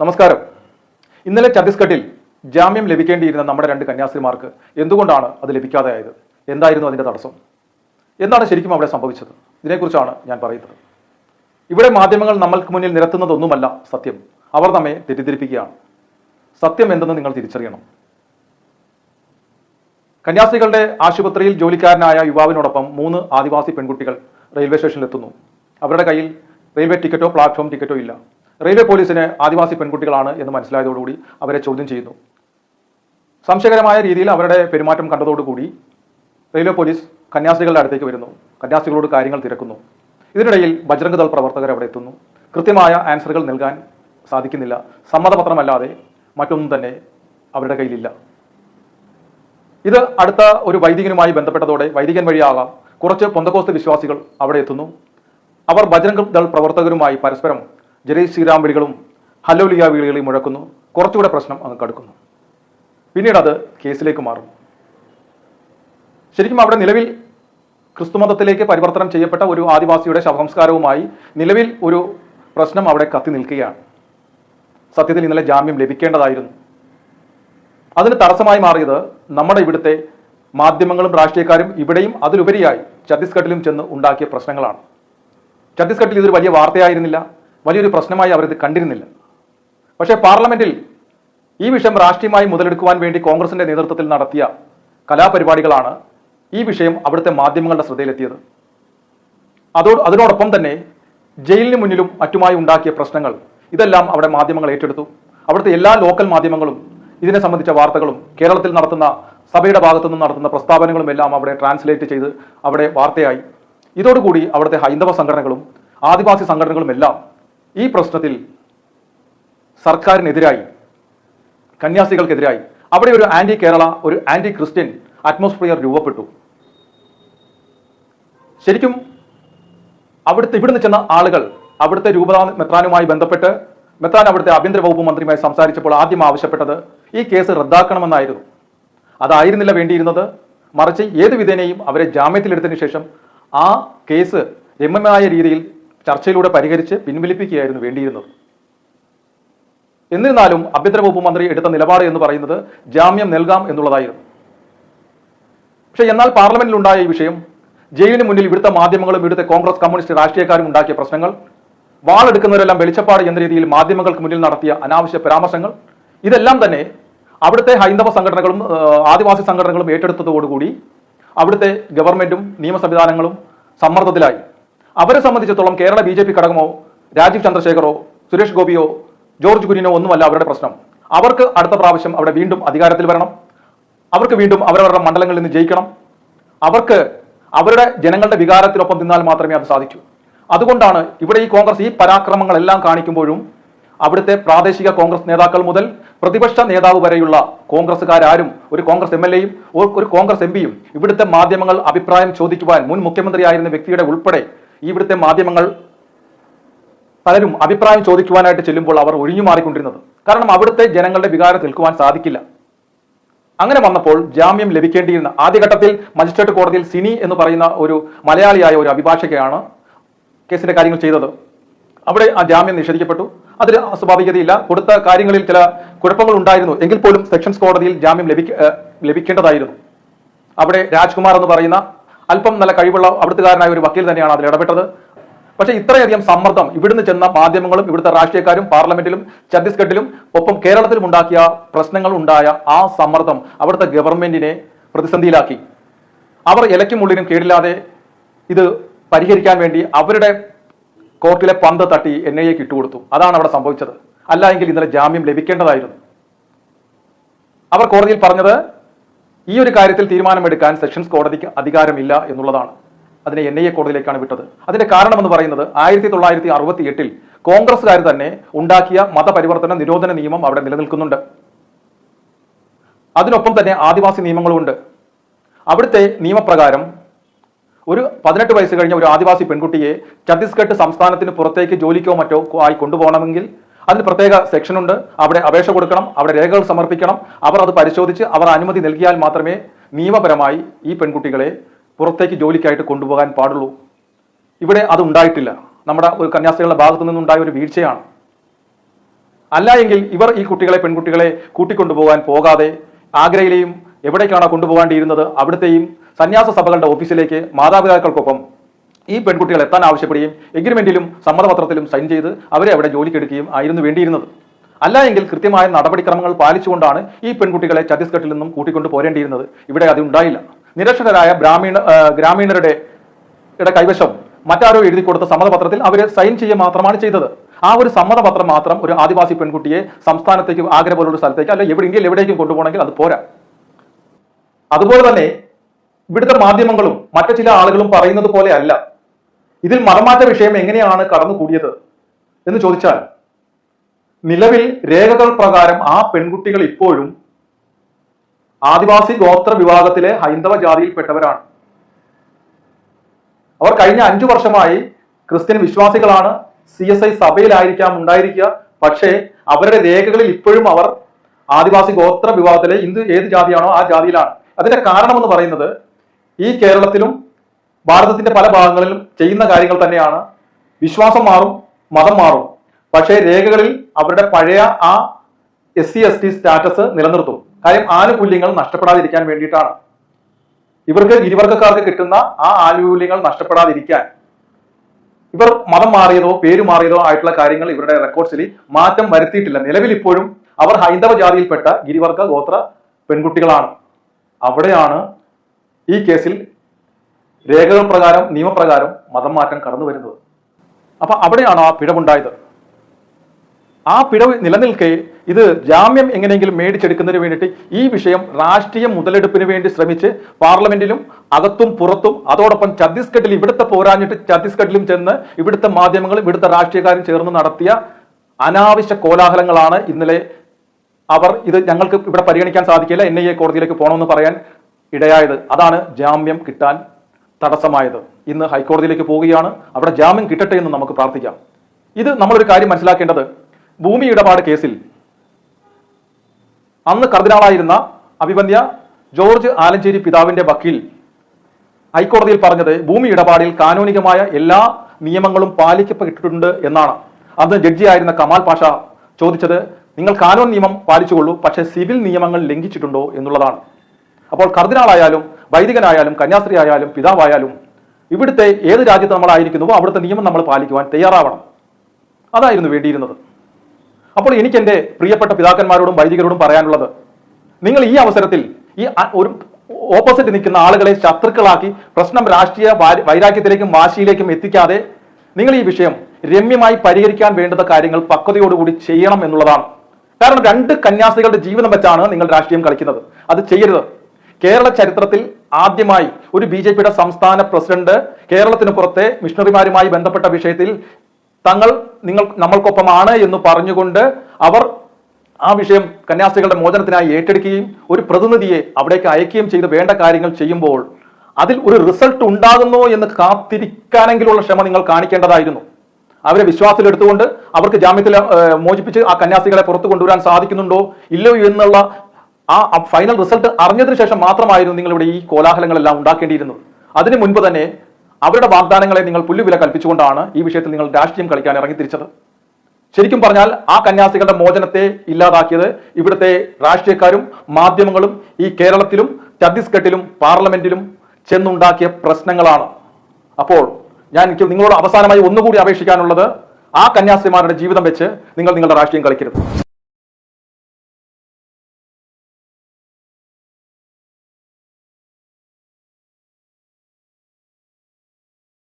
നമസ്കാരം. ഇന്നലെ ഛത്തീസ്ഗഡിൽ ജാമ്യം ലഭിക്കേണ്ടിയിരുന്ന നമ്മുടെ രണ്ട് കന്യാസ്ത്രീമാർക്ക് എന്തുകൊണ്ടാണ് അത് ലഭിക്കാതെയായത്? എന്തായിരുന്നു അതിന്റെ തടസ്സം? എന്താണ് ശരിക്കും അവിടെ സംഭവിച്ചത്? ഇതിനെക്കുറിച്ചാണ് ഞാൻ പറയുന്നത്. ഇവിടെ മാധ്യമങ്ങൾ നമ്മൾക്ക് മുന്നിൽ നിരത്തുന്നതൊന്നുമല്ല സത്യം. അവർ നമ്മെ തെറ്റിദ്ധരിപ്പിക്കുകയാണ്. സത്യം എന്തെന്ന് നിങ്ങൾ തിരിച്ചറിയണം. കന്യാസ്ത്രീകളുടെ ആശുപത്രിയിൽ ജോലിക്കാരനായ യുവാവിനോടൊപ്പം മൂന്ന് ആദിവാസി പെൺകുട്ടികൾ റെയിൽവേ സ്റ്റേഷനിലെത്തുന്നു. അവരുടെ കയ്യിൽ റെയിൽവേ ടിക്കറ്റോ പ്ലാറ്റ്ഫോം ടിക്കറ്റോ ഇല്ല. റെയിൽവേ പോലീസിന് ആദിവാസി പെൺകുട്ടികളാണ് എന്ന് മനസ്സിലായതോടുകൂടി അവരെ ചോദ്യം ചെയ്യുന്നു. സംശയകരമായ രീതിയിൽ അവരുടെ പെരുമാറ്റം കണ്ടതോടുകൂടി റെയിൽവേ പോലീസ് കന്യാസ്ത്രീകളുടെ അടുത്തേക്ക് വരുന്നു. കന്യാസ്ത്രീകളോട് കാര്യങ്ങൾ തിരക്കുന്നു. ഇതിനിടയിൽ ബജ്രംഗ് ദൾ പ്രവർത്തകർ അവിടെ എത്തുന്നു. കൃത്യമായ ആൻസറുകൾ നൽകാൻ സാധിക്കുന്നില്ല. സമ്മതപത്രമല്ലാതെ മറ്റൊന്നും തന്നെ അവരുടെ കയ്യിലില്ല. ഇത് അടുത്ത ഒരു വൈദികനുമായി ബന്ധപ്പെട്ടതോടെ വൈദികൻ വഴിയാകാം കുറച്ച് പൊന്തക്കോസ്ത് വിശ്വാസികൾ അവിടെ എത്തുന്നു. അവർ ബജ്രംഗ് ദൾ പ്രവർത്തകരുമായി പരസ്പരം ജയ് ശ്രീറാം വിളികളും ഹല്ലോലിയ വിളികളും മുഴക്കുന്നു. കുറച്ചുകൂടെ പ്രശ്നം അങ്ങ് കടുക്കുന്നു. പിന്നീട് അത് കേസിലേക്ക് മാറും. ശരിക്കും അവിടെ നിലവിൽ ക്രിസ്തുമതത്തിലേക്ക് പരിവർത്തനം ചെയ്യപ്പെട്ട ഒരു ആദിവാസിയുടെ ശവസംസ്കാരവുമായി നിലവിൽ ഒരു പ്രശ്നം അവിടെ കത്തി നിൽക്കുകയാണ്. സത്യത്തിൽ ഇന്നലെ ജാമ്യം ലഭിക്കേണ്ടതായിരുന്നു. അതിന് തടസ്സമായി മാറിയത് നമ്മുടെ ഇവിടുത്തെ മാധ്യമങ്ങളും രാഷ്ട്രീയക്കാരും ഇവിടെയും അതിലുപരിയായി ഛത്തീസ്ഗഡിലും ചെന്ന് ഉണ്ടാക്കിയ പ്രശ്നങ്ങളാണ്. ഛത്തീസ്ഗഡിൽ ഇതൊരു വലിയ വാർത്തയായിരുന്നില്ല. വലിയൊരു പ്രശ്നമായി അവരിത് കണ്ടിരുന്നില്ല. പക്ഷേ പാർലമെന്റിൽ ഈ വിഷയം രാഷ്ട്രീയമായി മുതലെടുക്കുവാൻ വേണ്ടി കോൺഗ്രസിന്റെ നേതൃത്വത്തിൽ നടത്തിയ കലാപരിപാടികളാണ് ഈ വിഷയം അവിടുത്തെ മാധ്യമങ്ങളുടെ ശ്രദ്ധയിലെത്തിയത്. അതോ അതിനോടൊപ്പം തന്നെ ജയിലിന് മുന്നിലും മറ്റുമായി ഉണ്ടാക്കിയ പ്രശ്നങ്ങൾ ഇതെല്ലാം അവിടെ മാധ്യമങ്ങൾ ഏറ്റെടുത്തു. അവിടുത്തെ എല്ലാ ലോക്കൽ മാധ്യമങ്ങളും ഇതിനെ സംബന്ധിച്ച വാർത്തകളും കേരളത്തിൽ നടത്തുന്ന സഭയുടെ ഭാഗത്തു നിന്ന് നടത്തുന്ന പ്രസ്താവനകളും എല്ലാം അവിടെ ട്രാൻസ്ലേറ്റ് ചെയ്ത് അവിടെ വാർത്തയായി. ഇതോടുകൂടി അവിടുത്തെ ഹൈന്ദവ സംഘടനകളും ആദിവാസി സംഘടനകളും എല്ലാം ഈ പ്രശ്നത്തിൽ സർക്കാരിനെതിരായി കന്യാസികൾക്കെതിരായി അവിടെ ഒരു ആന്റി കേരള ഒരു ആന്റി ക്രിസ്ത്യൻ അറ്റ്മോസ്ഫിയർ രൂപപ്പെട്ടു. ശരിക്കും അവിടുത്തെ ഇവിടുന്ന് ചെന്ന ആളുകൾ അവിടുത്തെ രൂപതാ മെത്രാനുമായി ബന്ധപ്പെട്ട് മെത്രാൻ അവിടുത്തെ ആഭ്യന്തര വകുപ്പ് മന്ത്രിയുമായി സംസാരിച്ചപ്പോൾ ആദ്യം ആവശ്യപ്പെട്ടത് ഈ കേസ് റദ്ദാക്കണമെന്നായിരുന്നു. അതായിരുന്നില്ല വേണ്ടിയിരുന്നത്. മറിച്ച് ഏത് വിധേനയും അവരെ ജാമ്യത്തിലെടുത്തതിന് ശേഷം ആ കേസ് രമ്യമായ രീതിയിൽ ചർച്ചയിലൂടെ പരിഹരിച്ച് പിൻവലിപ്പിക്കുകയായിരുന്നു വേണ്ടിയിരുന്നത്. എന്നിരുന്നാലും ആഭ്യന്തര വകുപ്പ് മന്ത്രി എടുത്ത നിലപാട് എന്ന് പറയുന്നത് ജാമ്യം നൽകാം എന്നുള്ളതായിരുന്നു. പക്ഷെ എന്നാൽ പാർലമെന്റിലുണ്ടായ ഈ വിഷയം ജയിലിന് മുന്നിൽ ഇവിടുത്തെ മാധ്യമങ്ങളും ഇവിടുത്തെ കോൺഗ്രസ് കമ്മ്യൂണിസ്റ്റ് രാഷ്ട്രീയക്കാരും ഉണ്ടാക്കിയ പ്രശ്നങ്ങൾ വാളെടുക്കുന്നവരെല്ലാം വെളിച്ചപ്പാട് എന്ന രീതിയിൽ മാധ്യമങ്ങൾക്ക് മുന്നിൽ നടത്തിയ അനാവശ്യ പരാമർശങ്ങൾ ഇതെല്ലാം തന്നെ അവിടുത്തെ ഹൈന്ദവ സംഘടനകളും ആദിവാസി സംഘടനകളും ഏറ്റെടുത്തതോടുകൂടി അവിടുത്തെ ഗവൺമെന്റും നിയമ സംവിധാനങ്ങളും സമ്മർദ്ദത്തിലായി. അവരെ സംബന്ധിച്ചിടത്തോളം കേരള ബി ജെ പി ഘടകമോ രാജീവ് ചന്ദ്രശേഖറോ സുരേഷ് ഗോപിയോ ജോർജ് കുര്യനോ ഒന്നുമല്ല അവരുടെ പ്രശ്നം. അവർക്ക് അടുത്ത പ്രാവശ്യം അവിടെ വീണ്ടും അധികാരത്തിൽ വരണം. അവർക്ക് വീണ്ടും അവരവരുടെ മണ്ഡലങ്ങളിൽ നിന്ന് ജയിക്കണം. അവർക്ക് അവരുടെ ജനങ്ങളുടെ വികാരത്തിനൊപ്പം നിന്നാൽ മാത്രമേ അത് സാധിക്കൂ. അതുകൊണ്ടാണ് ഇവിടെ ഈ കോൺഗ്രസ് ഈ പരാക്രമങ്ങളെല്ലാം കാണിക്കുമ്പോഴും അവിടുത്തെ പ്രാദേശിക കോൺഗ്രസ് നേതാക്കൾ മുതൽ പ്രതിപക്ഷ നേതാവ് വരെയുള്ള കോൺഗ്രസ്സുകാരും ഒരു കോൺഗ്രസ് എം എൽ എയും ഒരു കോൺഗ്രസ് എം പിയും ഇവിടുത്തെ മാധ്യമങ്ങൾ അഭിപ്രായം ചോദിക്കുവാൻ മുൻ മുഖ്യമന്ത്രിയായിരുന്ന വ്യക്തിയുടെ ഉൾപ്പെടെ ഇവിടുത്തെ മാധ്യമങ്ങൾ പലരും അഭിപ്രായം ചോദിക്കുവാനായിട്ട് ചെല്ലുമ്പോൾ അവർ ഒഴിഞ്ഞു മാറിക്കൊണ്ടിരുന്നത്. കാരണം അവിടുത്തെ ജനങ്ങളുടെ വികാരം നിൽക്കുവാൻ സാധിക്കില്ല. അങ്ങനെ വന്നപ്പോൾ ജാമ്യം ലഭിക്കേണ്ടിയിരുന്ന ആദ്യഘട്ടത്തിൽ മജിസ്ട്രേറ്റ് കോടതിയിൽ സിനി എന്ന് പറയുന്ന ഒരു മലയാളിയായ ഒരു അഭിഭാഷകയാണ് കേസിന്റെ കാര്യങ്ങൾ ചെയ്തത്. അവിടെ ആ ജാമ്യം നിഷേധിക്കപ്പെട്ടു. അതിൽ അസ്വാഭാവികതയില്ല. കൊടുത്ത കാര്യങ്ങളിൽ ചില കുഴപ്പങ്ങൾ ഉണ്ടായിരുന്നു. എങ്കിൽ പോലും സെക്ഷൻസ് കോടതിയിൽ ജാമ്യം ലഭിക്ക ലഭിക്കേണ്ടതായിരുന്നു. അവിടെ രാജ്കുമാർ എന്ന് പറയുന്ന അല്പം നല്ല കഴിവുള്ള അവിടുത്തുകാരനായ ഒരു വക്കീൽ തന്നെയാണ് അതിൽ ഇടപെട്ടത്. പക്ഷേ ഇത്രയധികം സമ്മർദ്ദം ഇവിടുന്ന് ചെന്ന മാധ്യമങ്ങളും ഇവിടുത്തെ രാഷ്ട്രീയക്കാരും പാർലമെന്റിലും ഛത്തീസ്ഗഡിലും ഒപ്പം കേരളത്തിലും ഉണ്ടാക്കിയ പ്രശ്നങ്ങൾ ഉണ്ടായ ആ സമ്മർദ്ദം അവിടുത്തെ ഗവൺമെന്റിനെ പ്രതിസന്ധിയിലാക്കി. അവർ ഇലയ്ക്കും ഉള്ളിനും കേടില്ലാതെ ഇത് പരിഹരിക്കാൻ വേണ്ടി അവരുടെ കോർട്ടിലെ പന്ത് തട്ടി എൻ ഐ എക്ക് ഇട്ടുകൊടുത്തു. അതാണ് അവിടെ സംഭവിച്ചത്. അല്ല എങ്കിൽ ഇന്നലെ ജാമ്യം ലഭിക്കേണ്ടതായിരുന്നു. അവർ കോടതിയിൽ പറഞ്ഞത് ഈ ഒരു കാര്യത്തിൽ തീരുമാനമെടുക്കാൻ സെഷൻസ് കോടതിക്ക് അധികാരമില്ല എന്നുള്ളതാണ്. അതിനെ എൻ ഐ എ കോടതിയിലേക്കാണ് വിട്ടത്. അതിന്റെ കാരണമെന്ന് പറയുന്നത് ആയിരത്തി തൊള്ളായിരത്തി അറുപത്തി എട്ടിൽ കോൺഗ്രസ്സുകാർ തന്നെ ഉണ്ടാക്കിയ മതപരിവർത്തന നിരോധന നിയമം അവിടെ നിലനിൽക്കുന്നുണ്ട്. അതിനൊപ്പം തന്നെ ആദിവാസി നിയമങ്ങളുമുണ്ട്. അവിടുത്തെ നിയമപ്രകാരം ഒരു പതിനെട്ട് വയസ്സ് കഴിഞ്ഞ ഒരു ആദിവാസി പെൺകുട്ടിയെ ഛത്തീസ്ഗഡ് സംസ്ഥാനത്തിന് പുറത്തേക്ക് ജോലിക്കോ മറ്റോ ആയി കൊണ്ടുപോകണമെങ്കിൽ അതിന് പ്രത്യേക സെക്ഷനുണ്ട് അവിടെ അപേക്ഷ കൊടുക്കണം അവിടെ രേഖകൾ സമർപ്പിക്കണം. അവർ അത് പരിശോധിച്ച് അവർ അനുമതി നൽകിയാൽ മാത്രമേ നിയമപരമായി ഈ പെൺകുട്ടികളെ പുറത്തേക്ക് ജോലിക്കായിട്ട് കൊണ്ടുപോകാൻ പാടുള്ളൂ. ഇവിടെ അത് ഉണ്ടായിട്ടില്ല. നമ്മുടെ ഒരു കന്യാസ്ത്രീകളുടെ ഭാഗത്തു നിന്നുണ്ടായ ഒരു വീഴ്ചയാണ്. അല്ല എങ്കിൽ ഇവർ ഈ കുട്ടികളെ പെൺകുട്ടികളെ കൂട്ടിക്കൊണ്ടുപോകാൻ പോകാതെ ആഗ്രയിലെയും എവിടേക്കാണോ കൊണ്ടുപോകേണ്ടിയിരുന്നത് അവിടുത്തെയും സന്യാസ സഭകളുടെ ഓഫീസിലേക്ക് മാതാപിതാക്കൾക്കൊപ്പം ഈ പെൺകുട്ടികൾ എത്താൻ ആവശ്യപ്പെടുകയും എഗ്രിമെന്റിലും സമ്മതപത്രത്തിലും സൈൻ ചെയ്ത് അവരെ അവിടെ ജോലിക്കെടുക്കുകയും ആയിരുന്നു വേണ്ടിയിരുന്നത്. അല്ല എങ്കിൽ കൃത്യമായ നടപടിക്രമങ്ങൾ പാലിച്ചുകൊണ്ടാണ് ഈ പെൺകുട്ടികളെ ഛത്തീസ്ഗഡിൽ നിന്നും കൂട്ടിക്കൊണ്ട് പോരേണ്ടിയിരുന്നത്. ഇവിടെ അത് ഉണ്ടായില്ല. നിരക്ഷരരായ ഗ്രാമീണ ഗ്രാമീണരുടെ കൈവശം മറ്റാരോ എഴുതി കൊടുത്ത സമ്മതപത്രത്തിൽ അവരെ സൈൻ ചെയ്യുക മാത്രമാണ് ചെയ്തത്. ആ ഒരു സമ്മതപത്രം മാത്രം ഒരു ആദിവാസി പെൺകുട്ടിയെ സംസ്ഥാനത്തേക്ക് ആഗ്ര പോലുള്ള സ്ഥലത്തേക്ക് അല്ല എവിടെയെങ്കിലും എവിടേക്കും കൊണ്ടുപോകണമെങ്കിൽ അത് പോരാ. അതുപോലെ തന്നെ ഇവിടുത്തെ മാധ്യമങ്ങളും മറ്റു ചില ആളുകളും പറയുന്നത് പോലെ അല്ല. ഇതിൽ മതമാറ്റ വിഷയം എങ്ങനെയാണ് കടന്നുകൂടിയത് എന്ന് ചോദിച്ചാൽ നിലവിൽ രേഖകൾ പ്രകാരം ആ പെൺകുട്ടികൾ ഇപ്പോഴും ആദിവാസി ഗോത്ര വിഭാഗത്തിലെ ഹൈന്ദവ ജാതിയിൽപ്പെട്ടവരാണ്. അവർ കഴിഞ്ഞ അഞ്ചു വർഷമായി ക്രിസ്ത്യൻ വിശ്വാസികളാണ്. സി എസ് ഐ സഭയിലായിരിക്കാം ഉണ്ടായിരിക്കുക. പക്ഷേ അവരുടെ രേഖകളിൽ ഇപ്പോഴും അവർ ആദിവാസി ഗോത്ര വിഭാഗത്തിലെ ഇന്ത് ഏത് ജാതിയാണോ ആ ജാതിയിലാണ്. അതിന്റെ കാരണമെന്ന് പറയുന്നത് ഈ കേരളത്തിലും ഭാരതത്തിന്റെ പല ഭാഗങ്ങളിലും ചെയ്യുന്ന കാര്യങ്ങൾ തന്നെയാണ്. വിശ്വാസം മാറും മതം മാറും. പക്ഷേ രേഖകളിൽ അവരുടെ പഴയ ആ S C S T status നിലനിർത്തും. കാര്യം ആനുകൂല്യങ്ങൾ നഷ്ടപ്പെടാതിരിക്കാൻ വേണ്ടിയിട്ടാണ്. ഇവർക്ക് ഇരുവർഗക്കാർക്ക് കിട്ടുന്ന ആ ആനുകൂല്യങ്ങൾ നഷ്ടപ്പെടാതിരിക്കാൻ. ഇവർ മതം മാറിയതോ പേര് മാറിയതോ ആയിട്ടുള്ള കാര്യങ്ങൾ ഇവരുടെ റെക്കോർഡ്സിൽ മാറ്റം വരുത്തിയിട്ടില്ല. നിലവിൽ ഇപ്പോഴും അവർ ഹൈന്ദവ ജാതിയിൽപ്പെട്ട ഗിരിവർഗ ഗോത്ര പെൺകുട്ടികളാണ്. അവിടെയാണ് ഈ കേസിൽ രേഖകൾ പ്രകാരം നിയമപ്രകാരം മതം മാറ്റം കടന്നു വരുന്നത്. അപ്പൊ അവിടെയാണ് ആ പിഴവുണ്ടായത്. ആ പിഴവ് നിലനിൽക്കെ ഇത് ജാമ്യം എങ്ങനെയെങ്കിലും മേടിച്ചെടുക്കുന്നതിന് വേണ്ടിയിട്ട് ഈ വിഷയം രാഷ്ട്രീയ മുതലെടുപ്പിന് വേണ്ടി ശ്രമിച്ച് പാർലമെന്റിലും അകത്തും പുറത്തും അതോടൊപ്പം ഛത്തീസ്ഗഡിൽ ഇവിടുത്തെ പോരാഞ്ഞിട്ട് ഛത്തീസ്ഗഡിലും ചെന്ന് ഇവിടുത്തെ മാധ്യമങ്ങളും ഇവിടുത്തെ രാഷ്ട്രീയക്കാരും ചേർന്ന് നടത്തിയ അനാവശ്യ കോലാഹലങ്ങളാണ് ഇന്നലെ അവർ ഇത് ഞങ്ങൾക്ക് ഇവിടെ പരിഗണിക്കാൻ സാധിക്കില്ല എൻ ഐ എ കോടതിയിലേക്ക് പോകണമെന്ന് പറയാൻ ഇടയായത്. അതാണ് ജാമ്യം കിട്ടാൻ തടസ്സമായത്. ഇന്ന് ഹൈക്കോടതിയിലേക്ക് പോവുകയാണ്. അവിടെ ജാമ്യം കിട്ടട്ടെ എന്ന് നമുക്ക് പ്രാർത്ഥിക്കാം. ഇത് നമ്മളൊരു കാര്യം മനസ്സിലാക്കേണ്ടത്. ഭൂമി ഇടപാട് കേസിൽ അന്ന് കർദിനാളായിരുന്ന അഭിവന്യ ജോർജ് ആലഞ്ചേരി പിതാവിന്റെ വക്കീൽ ഹൈക്കോടതിയിൽ പറഞ്ഞത് ഭൂമി ഇടപാടിൽ കാനൂനികമായ എല്ലാ നിയമങ്ങളും പാലിക്കപ്പെട്ടിട്ടുണ്ട് എന്നാണ്. അന്ന് ജഡ്ജിയായിരുന്ന കമാൽ പാഷ ചോദിച്ചത് നിങ്ങൾ കാനൂൻ നിയമം പാലിച്ചുകൊള്ളൂ പക്ഷേ സിവിൽ നിയമങ്ങൾ ലംഘിച്ചിട്ടുണ്ടോ? എന്നുള്ളതാണ്. അപ്പോൾ കർദിനാളായാലും വൈദികനായാലും കന്യാസ്ത്രീ ആയാലും പിതാവായാലും ഇവിടുത്തെ ഏത് രാജ്യത്ത് നമ്മളായിരിക്കുന്നുവോ അവിടുത്തെ നിയമം നമ്മൾ പാലിക്കുവാൻ തയ്യാറാവണം. അതായിരുന്നു വേണ്ടിയിരുന്നത്. അപ്പോൾ എനിക്ക് എന്റെ പ്രിയപ്പെട്ട പിതാക്കന്മാരോടും വൈദികരോടും പറയാനുള്ളത് നിങ്ങൾ ഈ അവസരത്തിൽ ഈ ഒരു ഓപ്പോസിറ്റ് നിൽക്കുന്ന ആളുകളെ ശത്രുക്കളാക്കി പ്രശ്നം രാഷ്ട്രീയ വൈരാഗ്യത്തിലേക്കും വാശിയിലേക്കും എത്തിക്കാതെ നിങ്ങൾ ഈ വിഷയം രമ്യമായി പരിഹരിക്കാൻ വേണ്ടുന്ന കാര്യങ്ങൾ പക്വതയോടുകൂടി ചെയ്യണം എന്നുള്ളതാണ്. കാരണം രണ്ട് കന്യാസ്ത്രീകളുടെ ജീവിതം വെച്ചാണ് നിങ്ങൾ രാഷ്ട്രീയം കളിക്കുന്നത്. അത് ചെയ്യരുത്. കേരള ചരിത്രത്തിൽ ആദ്യമായി ഒരു ബി ജെ പിയുടെ സംസ്ഥാന പ്രസിഡന്റ് കേരളത്തിന് പുറത്തെ മിഷണറിമാരുമായി ബന്ധപ്പെട്ട വിഷയത്തിൽ തങ്ങൾ നിങ്ങൾ നമ്മൾക്കൊപ്പമാണ് എന്ന് പറഞ്ഞുകൊണ്ട് അവർ ആ വിഷയം കന്യാസ്ത്രീകളുടെ മോചനത്തിനായി ഏറ്റെടുക്കുകയും ഒരു പ്രതിനിധിയെ അവിടേക്ക് അയക്കുകയും ചെയ്ത് വേണ്ട കാര്യങ്ങൾ ചെയ്യുമ്പോൾ അതിൽ ഒരു റിസൾട്ട് ഉണ്ടാകുന്നോ എന്ന് കാത്തിരിക്കാനെങ്കിലുള്ള ക്ഷമ നിങ്ങൾ കാണിക്കേണ്ടതായിരുന്നു. അവരെ വിശ്വാസത്തിലെടുത്തുകൊണ്ട് അവർക്ക് ജാമ്യത്തിൽ മോചിപ്പിച്ച് ആ കന്യാസ്ത്രീകളെ പുറത്തു കൊണ്ടുവരാൻ സാധിക്കുന്നുണ്ടോ ഇല്ലയോ എന്നുള്ള ആ ഫൈനൽ റിസൾട്ട് അറിഞ്ഞതിന് ശേഷം മാത്രമായിരുന്നു നിങ്ങൾ ഇവിടെ ഈ കോലാഹലങ്ങളെല്ലാം ഉണ്ടാക്കേണ്ടിയിരുന്നത്. അതിനു മുൻപ് തന്നെ അവരുടെ വാഗ്ദാനങ്ങളെ നിങ്ങൾ പുല്ലുവില കൽപ്പിച്ചുകൊണ്ടാണ് ഈ വിഷയത്തിൽ നിങ്ങൾ രാഷ്ട്രീയം കളിക്കാൻ ഇറങ്ങി തിരിച്ചത് ശരിക്കും പറഞ്ഞാൽ ആ കന്യാസികളുടെ മോചനത്തെ ഇല്ലാതാക്കിയത് ഇവിടുത്തെ രാഷ്ട്രീയക്കാരും മാധ്യമങ്ങളും ഈ കേരളത്തിലും ഛത്തീസ്ഗഡിലും പാർലമെന്റിലും ചെന്നുണ്ടാക്കിയ പ്രശ്നങ്ങളാണ്. അപ്പോൾ ഞാൻ എനിക്ക് നിങ്ങളോട് അവസാനമായി ഒന്നുകൂടി അപേക്ഷിക്കാനുള്ളത് ആ കന്യാസിമാരുടെ ജീവിതം വെച്ച് നിങ്ങൾ നിങ്ങളുടെ രാഷ്ട്രീയം കളിക്കരുത്.